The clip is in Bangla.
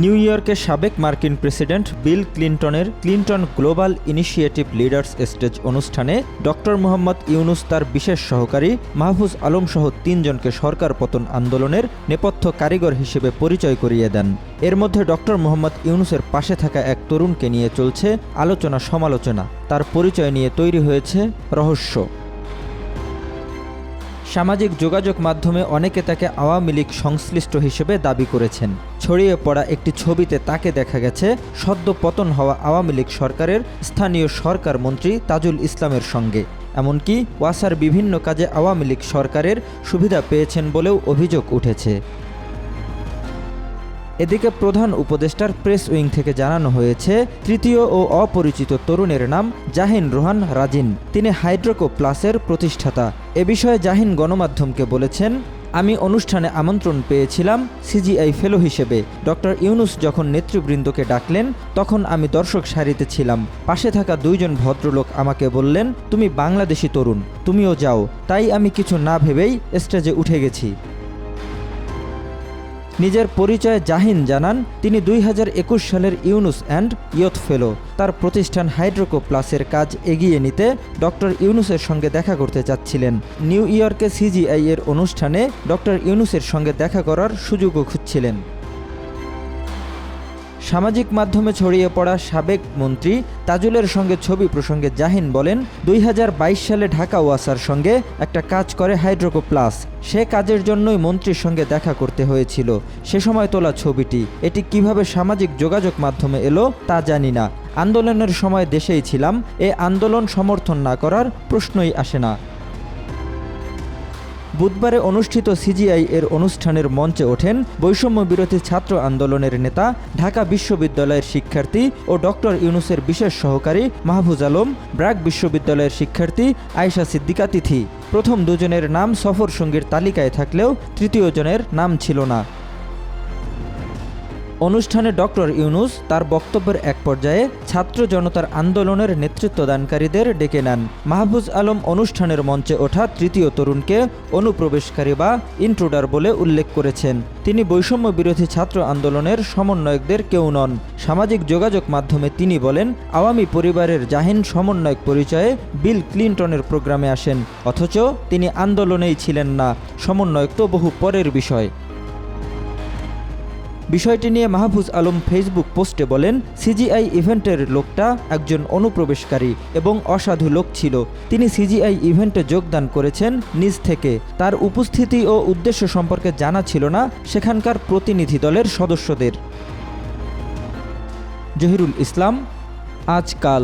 নিউ ইয়র্কের সাবেক মার্কিন president Bill ক্লিন্টনের Clinton Global Initiative leaders stage অনুষ্ঠানে ডক্টর মোহাম্মদ ইউনুস তার বিশেষ সহকারী মাহফুজ আলম সহ তিনজনকে সরকার পতন আন্দোলনের নেপথ্য কারিগর হিসেবে পরিচয় করিয়ে দেন। এর মধ্যে ডক্টর মোহাম্মদ ইউনুসের পাশে থাকা এক তরুণকে নিয়ে চলছে আলোচনা সমালোচনা তার পরিচয় নিয়ে তৈরি হয়েছে রহস্য। সামাজিক যোগাযোগ মাধ্যমে অনেকে তাকে আওয়ামী লীগ সংশ্লিষ্ট হিসেবে দাবি করেছেন। ছড়িয়ে পড়া একটি ছবিতে তাকে দেখা গেছে সদ্য পতন হওয়া আওয়ামী লীগ সরকারের স্থানীয় সরকার মন্ত্রী তাজুল ইসলামের সঙ্গে। এমনকি ওয়াসার বিভিন্ন কাজে আওয়ামী লীগ সরকারের সুবিধা পেয়েছেন বলেও অভিযোগ উঠেছে। এদিকে প্রধান উপদেষ্টার প্রেস উইং থেকে জানানো হয়েছে, তৃতীয় ও অপরিচিত তরুণের নাম জাহিন রোহান রাজিন। তিনি হাইড্রোকো প্লাসের প্রতিষ্ঠাতা। এ বিষয়ে জাহিন গণমাধ্যমকে বলেছেন, আমি অনুষ্ঠানে আমন্ত্রণ পেয়েছিলাম সিজিআই ফেলো হিসেবে। ডক্টর ইউনুস যখন নেতৃবৃন্দকে ডাকলেন, তখন আমি দর্শক সারিতে ছিলাম। পাশে থাকা দুইজন ভদ্রলোক আমাকে বললেন, তুমি বাংলাদেশি তরুণ, তুমিও যাও। তাই আমি কিছু না ভেবেই স্টেজে উঠে গেছি। নিজের পরিচয়ে জাহিন জানান, তিনি দুই হাজার একুশ সালের ইউনুস অ্যান্ড ইয়থ ফেলো। তার প্রতিষ্ঠান হাইড্রোকো প্লাসের কাজ এগিয়ে নিতে ডক্টর ইউনুসের সঙ্গে দেখা করতে চাচ্ছিলেন। নিউ ইয়র্কে সিজিআই এর অনুষ্ঠানে ডক্টর ইউনুসের সঙ্গে দেখা করার সুযোগও খুঁজছিলেন। সামাজিক মাধ্যমে ছড়িয়ে পড়া সাবেক মন্ত্রী তাজুলের সঙ্গে ছবি প্রসঙ্গে জাহিন বলেন, দুই হাজার বাইশ সালে ঢাকা ওয়াসার সঙ্গে একটা কাজ করে হাইড্রোকো প্লাস। সে কাজের জন্যই মন্ত্রীর সঙ্গে দেখা করতে হয়েছিল। সে সময় তোলা ছবিটি, এটি কীভাবে সামাজিক যোগাযোগ মাধ্যমে এলো তা জানি না। আন্দোলনের সময় দেশেই ছিলাম, এ আন্দোলন সমর্থন না করার প্রশ্নই আসে না। বুধবারে অনুষ্ঠিত সিজিআই এর অনুষ্ঠানের মঞ্চে ওঠেন বৈষম্য বিরোধী ছাত্র আন্দোলনের নেতা, ঢাকা বিশ্ববিদ্যালয়ের শিক্ষার্থী ও ডক্টর ইউনুসের বিশেষ সহকারী মাহফুজ আলম ব্র্যাক বিশ্ববিদ্যালয়ের শিক্ষার্থী আয়েশা সিদ্দিকা তিথি। প্রথম দুজনের নাম সফর সঙ্গীর তালিকায় থাকলেও তৃতীয় জনের নাম ছিল না। অনুষ্ঠানে ডক্টর ইউনুস তার বক্তব্যের এক পর্যায়ে ছাত্র জনতার আন্দোলনের নেতৃত্বদানকারীদের ডেকে নেন। মাহবুজ আলম অনুষ্ঠানের মঞ্চে ওঠা তৃতীয় তরুণকে অনুপ্রবেশকারী বা ইন্ট্রুডার বলে উল্লেখ করেছেন। তিনি বৈষম্য বিরোধী ছাত্র আন্দোলনের সমন্বয়কদের কেউ নন। সামাজিক যোগাযোগ মাধ্যমে তিনি বলেন, আওয়ামী পরিবারের জাহিন সমন্বয়ক পরিচয়ে বিল ক্লিন্টনের প্রোগ্রামে আসেন। অথচ তিনি আন্দোলনেই ছিলেন না। সমন্বয়ক তো বহু পরের বিষয়। বিষয়টি নিয়ে মাহফুজ আলম ফেসবুক পোস্টে বলেন, সিজিআই ইভেন্টের লোকটা একজন অনুপ্রবেশকারী এবং অসাধু লোক ছিল। তিনি সিজিআই ইভেন্টে যোগদান করেছেন নিজ থেকে। তার উপস্থিতি ও উদ্দেশ্য সম্পর্কে জানা ছিল না, সেখানকার প্রতিনিধি দলের সদস্যদের। জহিরুল ইসলাম, আজকাল।